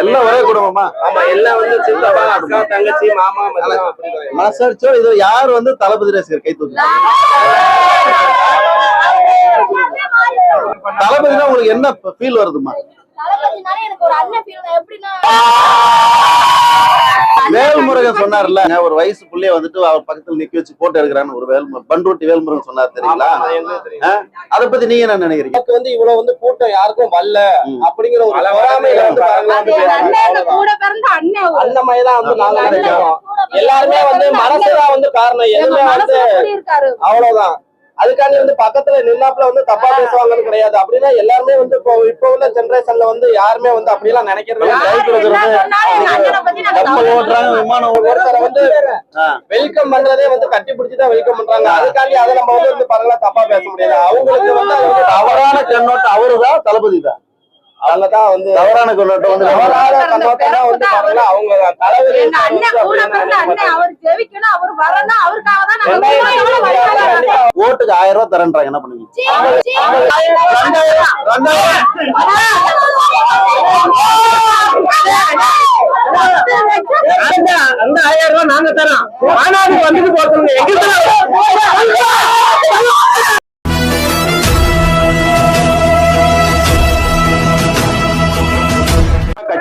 எல்லாம் ஒரே குடும்பமா? ஆமா எல்லாம் வந்து சித்தப்பா அக்கா தங்கச்சி மாமா மச்சான். அப்படி தான். மனசாட்சியோ இது யார் வந்து தளபதி ரசிகர் கை தூக்கு? தளபதினா உங்களுக்கு என்ன ஃபீல் வருதுமா தளபதினால எனக்கு ஒரு அண்ணன் ஃபீல் எப்படின்னா வேல்முருகன் சொன்னார்ல. ஒரு வயசு புள்ளைய வந்துட்டு அவர் பக்கத்துல நிக்க வச்சு போட்டோ எடுக்கிறான்னு ஒரு வேல் பண்ருட்டி வேல்முருகன் சொன்னார் தெரியுங்களா. அத பத்தி நீங்க என்ன நினைக்கிறீங்க? நமக்கு வந்து இவ்வளவு வந்து கூட்டம் யாருக்கும் வரல. அப்படிங்கிற ஒரு பொறாமையில வந்து அந்த மாதிரி தான் வந்து நாங்க எல்லாருமே வந்து. மனசுதான் வந்து காரணம். எதுவுமே வந்து. அவ்வளவுதான். அதுக்காண்டி வந்து பக்கத்துல நின்னாப்புல வந்து தப்பா பேசுவாங்கன்னு கிடையாது. அப்படின்னா எல்லாருமே வந்து இப்போ இப்போ உள்ள ஜெனரேஷன்ல வந்து யாருமே வந்து அப்படியெல்லாம் நினைக்கிறது ஒருத்தரை வந்து. வெல்கம் பண்றதே வந்து கட்டி பிடிச்சுதான் வெல்கம் பண்றாங்க. அதுக்காண்டி அதை நம்ம வந்து வந்து பரவாயில்ல தப்பா பேச முடியாது அவங்களுக்கு வந்து தவறான கண்ணோட்டம் அவருதான் தளபதி தான். அவங்கதான் வந்து தவறான கண்ணோட்டம் வந்து அவங்க தலைவர் எங்க அண்ணன் கூட பிறந்த அண்ணன் அவர் ஜெயிக்கணும் அவர் வரணும் அவருக்காக தான் நாங்க ரெண்டாயிரத்தி எவ்வளவு வழிபாடு பண்றோம். ஓட்டுக்கு ஆயிரம் ரூபாய் தரேன்றாங்க என்ன பண்ணுவீங்க? அந்த ஆயிரம் ரூபாய் நாங்க தரோம். மாநாடு வந்துட்டு போறோம்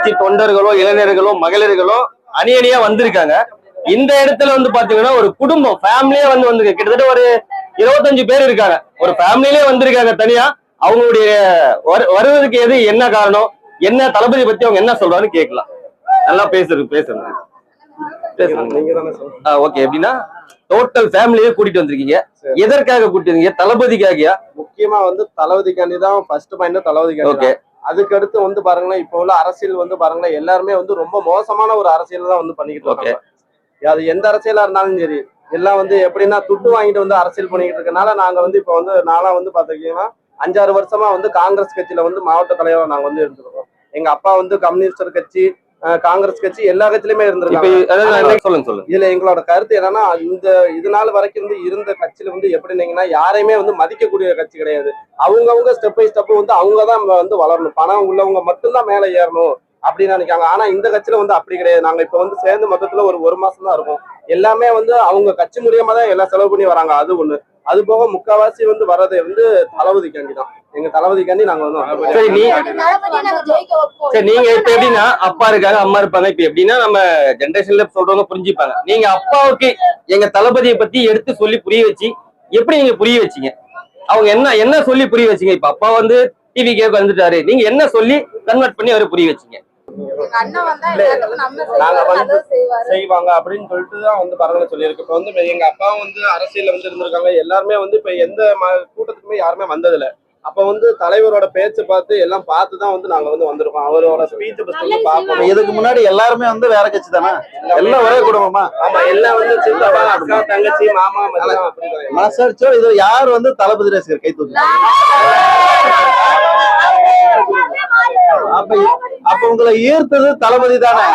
கட்சி தொண்டர்களோ இளைஞர்களோ மகளிர்களோ அணி அணியா வந்திருக்காங்க. இந்த இடத்துல வந்து பாத்தீங்கன்னா ஒரு குடும்பம் ஃபேமிலியே வந்து வந்திருக்கு. கிட்டத்தட்ட ஒரு இருபத்தஞ்சு பேர் இருக்காங்க. ஒரு ஃபேமிலியே வந்திருக்காங்க தனியா. அவங்களுடைய வரு- வருவதற்கு எது என்ன காரணம்? என்ன தளபதி பத்தி அவங்க என்ன சொல்றான்னு கேட்கலாம். நல்லா பேசுறது பேசுறது. ஓகே எப்படின்னா டோட்டல் ஃபேமிலியே கூட்டிட்டு வந்திருக்கீங்க. எதற்காக கூட்டிட்டு வந்தீங்க தளபதிக்காகயா? முக்கியமா வந்து தளபதிக்காண்டி தான் ஃபர்ஸ்ட் பாயிண்ட் தளபதிக்காண்டி ஓகே தான். அதுக்கு அடுத்து வந்து பாருங்களேன் இப்போ உள்ள அரசியல் வந்து பாருங்களேன் எல்லாருமே வந்து ரொம்ப மோசமான ஒரு அரசியல் தான் வந்து பண்ணிக்கிட்டு இருக்காங்க அது எந்த அரசியலா இருந்தாலும் சரி எல்லாம் வந்து எப்படின்னா துட்டு வாங்கிட்டு வந்து அரசியல் பண்ணிக்கிட்டு இருக்கனால நாங்க வந்து இப்போ வந்து நானா வந்து பாத்துக்கிட்டீங்கன்னா அஞ்சாறு வருஷமா வந்து காங்கிரஸ் கட்சியில வந்து மாவட்ட தலைவரா நாங்க வந்து இருந்திருக்கோம் எங்க அப்பா வந்து கம்யூனிஸ்டர் கட்சி காங்கிரஸ் கட்சி எல்லா கட்சியிலுமே இருந்திருக்காங்க. சொல்லுங்க சொல்லுங்க. இதுல எங்களோட கருத்து என்னன்னா இந்த இது நாள் வரைக்கும் வந்து இருந்த கட்சியில வந்து எப்படின்னீங்கன்னா யாரையுமே வந்து மதிக்கக்கூடிய கட்சி கிடையாது. அவங்கவங்க ஸ்டெப் பை ஸ்டெப் வந்து அவங்க தான் வந்து வளரணும். பணம் உள்ளவங்க மட்டும்தான் மேல ஏறணும் அப்படின்னு நினைக்காங்க. ஆனா இந்த கட்சியில வந்து அப்படி கிடையாது. நாங்க இப்ப வந்து சேர்ந்து மொத்தத்துல ஒரு ஒரு மாசம் தான் இருக்கும். எல்லாமே வந்து அவங்க கட்சி மூலியமா தான் எல்லாம் செலவு பண்ணி வராங்க. அது ஒண்ணு. அது போக முக்காவாசி வந்து வர்றது வந்து தளபதிக்காண்டி தான் எங்க தளபதிக்காண்டி நாங்க வந்து சரி நீ. சரி நீங்க இப்ப எப்படின்னா அப்பா இருக்காங்க அம்மா இருப்பாங்க. இப்ப எப்படின்னா நம்ம ஜென்ரேஷன்ல சொல்றவங்க புரிஞ்சுப்பாங்க. நீங்க அப்பாவுக்கு எங்க தளபதியை பத்தி எடுத்து சொல்லி புரிய வச்சு எப்படி நீங்க புரிய வச்சீங்க? அவங்க என்ன என்ன சொல்லி புரிய வச்சீங்க? இப்ப அப்பா வந்து டிவி கேக்கு வந்துட்டாரு. நீங்க என்ன சொல்லி கன்வெர்ட் பண்ணி அவரை புரிய வச்சீங்க? எங்க அண்ணன் வந்தா எல்லாத்துக்கும் நம்ம நாங்க வந்து. செய்வாங்க அப்படின்னு சொல்லிட்டு தான் வந்து பரவாயில்ல சொல்லியிருக்கு. இப்ப வந்து எங்க அப்பாவும் வந்து அரசியல்ல வந்து இருந்திருக்காங்க. எல்லாருமே வந்து இப்ப எந்த ம- கூட்டத்துக்குமே யாருமே வந்ததில்ல. அப்ப வந்து தலைவரோட பேச்சு பார்த்து எல்லாம் பார்த்து தான் வந்து நாங்க வந்து வந்திருக்கோம். அவரோட ஸ்பீச் வந்து பார்ப்போம். இதுக்கு முன்னாடி எல்லாருமே வந்து வேற கட்சி தானே? எல்லாம் ஒரே குடும்பமா? ஆமா எல்லாம் வந்து சித்தப்பா அக்கா தங்கச்சி மாமா. மனசாட்சியோ இது யார் வந்து தளபதி ரசிகர் கை தூக்கு? அப்ப அப்ப உங்களை ஈர்த்தது தளபதி தானே?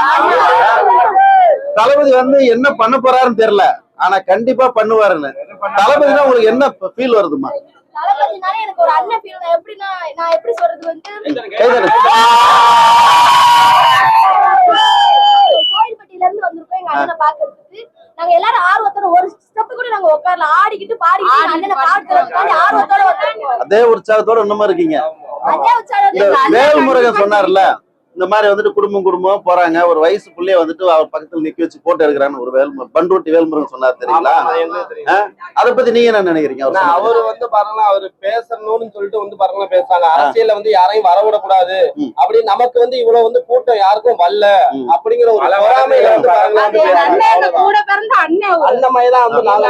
தளபதி வந்து என்ன பண்ண போறாருன்னு தெரியல. ஆனா கண்டிப்பா பண்ணுவாருன்னு. தளபதினா உங்களுக்கு என்ன ஃபீல் வருதுமா தளபதினால எனக்கு ஒரு அண்ணன். எப்படின்னா நான் எப்படி சொல்றது வந்து? கைதட்டு. கோயில்பட்டியில இருந்து வந்திருக்கோம் எங்க அண்ணனை பாக்குறதுக்கு நாங்க எல்லாரும் ஆர்வத்தோட ஒரு ஸ்டெப் கூட நாங்க உட்காரல. ஆடிக்கிட்டு பாடிக்கிட்டு அண்ணனை பாக்குறதுக்காண்டி ஆர்வத்தோட அதே உற்சாகத்தோட இன்னுமா இருக்கீங்க? அதே அண்ணன் வேல்முருகன் சொன்னார்ல இந்த மாதிரி வந்துட்டு குடும்பம் குடும்பமா போறாங்க. ஒரு வயசு புள்ளைய வந்துட்டு அவர் பக்கத்துல நிக்க வச்சு போட்டோ எடுக்கிறான்னு ஒரு வேல் பண்ருட்டி வேல்முருகன் சொன்னார் தெரியுங்களா. அத பத்தி நீங்க என்ன நினைக்கிறீங்க? அவர் வந்து பாருங்க அவரு பேசணும்னு சொல்லிட்டு வந்து பாருங்க பேசுறாங்க. அரசியல்ல வந்து யாரையும் வரவிடக்கூடாது. ம். அப்படி நமக்கு வந்து இவ்வளவு வந்து கூட்டம் யாருக்கும் வரல. அப்படிங்கிற ஒரு பொறாமையில வந்து பாருங்க. அந்த வந்து நாங்க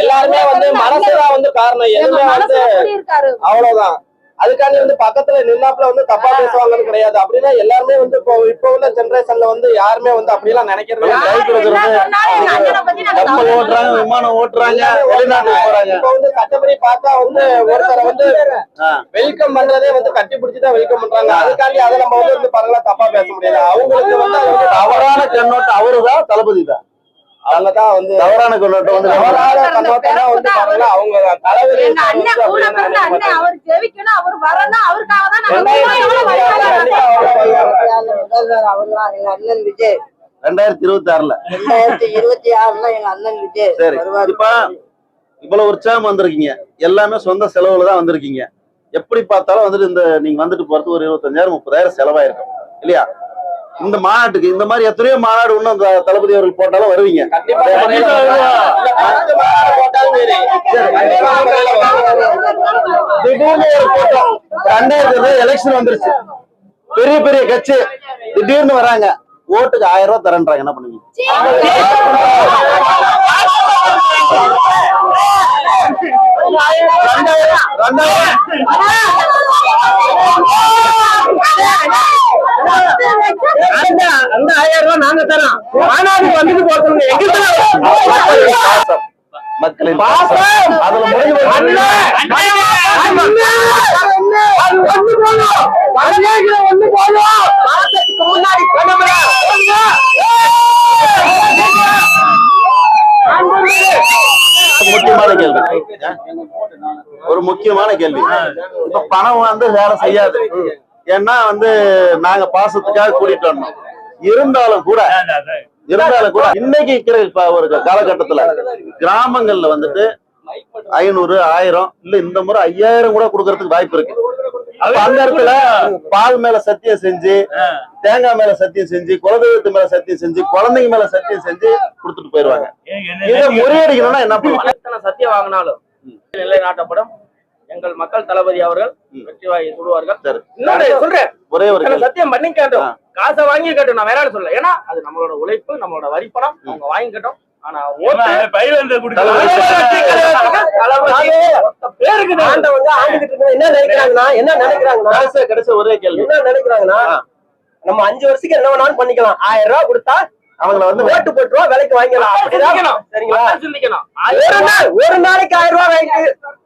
எல்லாருமே வந்து மனசுதான் வந்து காரணம். எதுவுமே வந்து. அவ்வளவுதான். அதுக்காண்டி வந்து பக்கத்துல நின்னாப்புல வந்து தப்பா பேசுவாங்கன்னு கிடையாது. அப்படின்னா எல்லாருமே வந்து இப்போ இப்போ உள்ள ஜெனரேஷன்ல வந்து யாருமே வந்து நினைக்கிறது கப்பல் தவறா ஓட்டுறாங்க விமானம் ஓட்டுறாங்க எல்லாமே போறாங்க. இப்ப வந்து சட்டப்படி பார்த்தா வந்து ஒருத்தரை வந்து. வெல்கம் பண்றதே வந்து கட்டி பிடிச்சுதான் வெல்கம் பண்றாங்க அதுக்காண்டி அதை நம்ம வந்து வந்து பரவாயில்ல தப்பா பேச முடியாது. அவங்களுக்கு வந்து தவறான கண்ணோட்டம் அவருதான் தளபதி தான் அவங்கதான் வந்து தவறான கண்ணோட்டம் வந்து தவறான கண்ணோட்டம் வந்து பாருங்க அவங்க தலைவர் எங்க அண்ணன் கூட பிறந்த அண்ணன் அவர் ஜெயிக்கணும் அவர் வரணும் அவருக்காக தான் நாங்க எவ்வளவு வழிபாடு பண்றோம். முதல்வர் அவர்தான் எங்க அண்ணன் விஜய். ரெண்டாயிரத்தி இருபத்தி ஆறுல. ரெண்டாயிரத்தி இருபத்தி ஆறுல எங்க அண்ணன் விஜய் சரி இப்ப இவ்வளவு உற்சாகம் வந்திருக்கீங்க. எல்லாமே சொந்த செலவுல தான் வந்திருக்கீங்க. எப்படி பார்த்தாலும் வந்துட்டு இந்த நீங்க வந்துட்டு போறதுக்கு ஒரு இருபத்தஞ்சாயிரம் முப்பதாயிரம் செலவாயிருக்கும். இல்லையா? இந்த மாநாட்டுக்கு இந்த மாதிரி எத்தனையோ மாநாடு இன்னும் தளபதி அவர்கள் போட்டாலும் வருவீங்க. திடீர்னு ஒரு கூட்டம். ரெண்டாயிரத்தி எலெக்ஷன் வந்துருச்சு. பெரிய பெரிய கட்சி. திடீர்னு வராங்க. ஓட்டுக்கு ஆயிரம் ரூபாய் தரேன்றாங்க. என்ன பண்ணுவீங்க ரெண்டாயிரம் ரெண்டாயிரம் அந்த அந்த வந்துட்டு போறோம் எங்க பாசம். மக்களின் பாசம். அதுல போச்சு. முக்கியமான கேள்வி. ஒரு முக்கியமான கேள்வி. இப்ப பணம் வந்து வேலை செய்யாது. ஏன்னா வந்து நாங்க பாசத்துக்காக கூட்டிட்டு வந்தோம் இருந்தாலும் கூட இருந்தாலும் கூட இன்னைக்கு இருக்கிற இப்ப ஒரு காலகட்டத்துல கிராமங்கள்ல வந்துட்டு ஐநூறு ஆயிரம் இல்ல இந்த முறை ஐயாயிரம் கூட கொடுக்கறதுக்கு வாய்ப்பு இருக்கு. அந்த இடத்துல பால் மேல சத்தியம் செஞ்சு தேங்காய் மேல சத்தியம் செஞ்சு குலதெய்வத்து மேல சத்தியம் செஞ்சு குழந்தைங்க மேல சத்தியம் செஞ்சு கொடுத்துட்டு போயிருவாங்க. இதை முறியடிக்கணும்னா என்ன பண்ணுவாங்க சத்தியம் வாங்கினாலும் நிலைநாட்டப்படும். எங்கள் மக்கள் தளபதி அவர்கள். வெற்றி. இன்னொரு சொல்றேன். ஒரே ஒரு. சத்தியம் பண்ணி கேட்டோம் ஆ. காசை வாங்கி கேட்டோம் நான் வேற சொல்ல ஏன்னா அது நம்மளோட உழைப்பு நம்மளோட வரிப்பணம் அவங்க ஆனா. ஆண்டவங்க ஆண்டுகிட்டு இருக்கவங்க என்ன நினைக்கிறாங்கன்னா என்ன நினைக்கிறாங்கன்னா கடைசி கடைசி ஒரே கேள்வி. என்ன நினைக்கிறாங்கன்னா. நம்ம அஞ்சு வருஷத்துக்கு என்ன வேணாலும் பண்ணிக்கலாம். ஆயிரம் ரூபாய் கொடுத்தா அவங்கள வந்து ஓட்டு போட்டு ரூபா விலைக்கு வாங்கிக்கலாம். சரிங்களா? ஒரு நாள் ஒரு நாளைக்கு ஆயிரம் ரூபாய் வாங்கி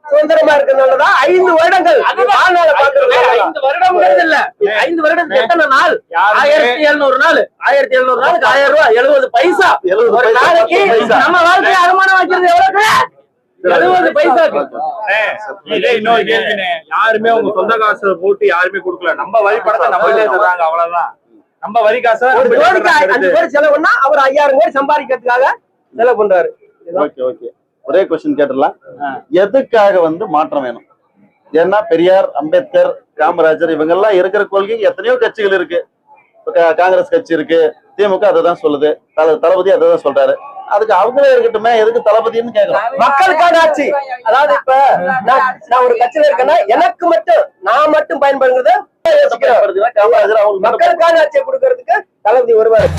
சுதந்திரமா இருக்கிறதுனாலதான் ஐந்து வருடங்கள் ஐந்து வருடம்ங்கிறது இல்ல ஐந்து வருடத்துக்கு எத்தனை நாள்? ஆயிரத்தி எழுநூறு நாள். ஆயிரத்தி எழுநூறு நாளுக்கு ஆயிரம் ரூபாய் எழுபது பைசா. எழுபது ஒரு பைசா, நாளைக்கு பைசா. நம்ம வாழ்க்கையை அருமானம் வைக்கிறது எவ்வளவு எழுபது இன்னொரு கேள்வினே யாருமே உங்க சொந்த காசை போட்டு யாருமே கொடுக்கல. நம்ம வரி பணத்தை நம்மளே தர்றாங்க அவ்வளவுதான். நம்ம வரி காசை ஒரு நம்மளே கோடிக்கு தர்றாங்க. அஞ்சு கோடி செலவுன்னா அவர் ஐயாயிரம் கோடி சம்பாதிக்கிறதுக்காக செலவு பண்றாரு. Okay okay. ஒரே கொஸ்டின் கேட்டுடலாம். எதுக்காக வந்து மாற்றம் வேணும்? ஏன்னா பெரியார் அம்பேத்கர் காமராஜர் இவங்கெல்லாம் இருக்கிற கொள்கை எத்தனையோ கட்சிகள் இருக்கு. காங்கிரஸ் கட்சி இருக்கு திமுக அதை தான் சொல்லுது தளபதி அதை தான் சொல்றாரு. அதுக்கு அவங்களே இருக்கட்டுமே எதுக்கு தளபதினு கேக்குறோம் மக்களுக்கான ஆட்சி. அதாவது இப்ப நான் ஒரு கட்சியில இருக்கேன்னா எனக்கு மட்டும் நான் மட்டும் பயன்படுங்கிறத மக்களுக்கான ஆட்சியை கொடுக்கறதுக்கு தளபதி வருவார்.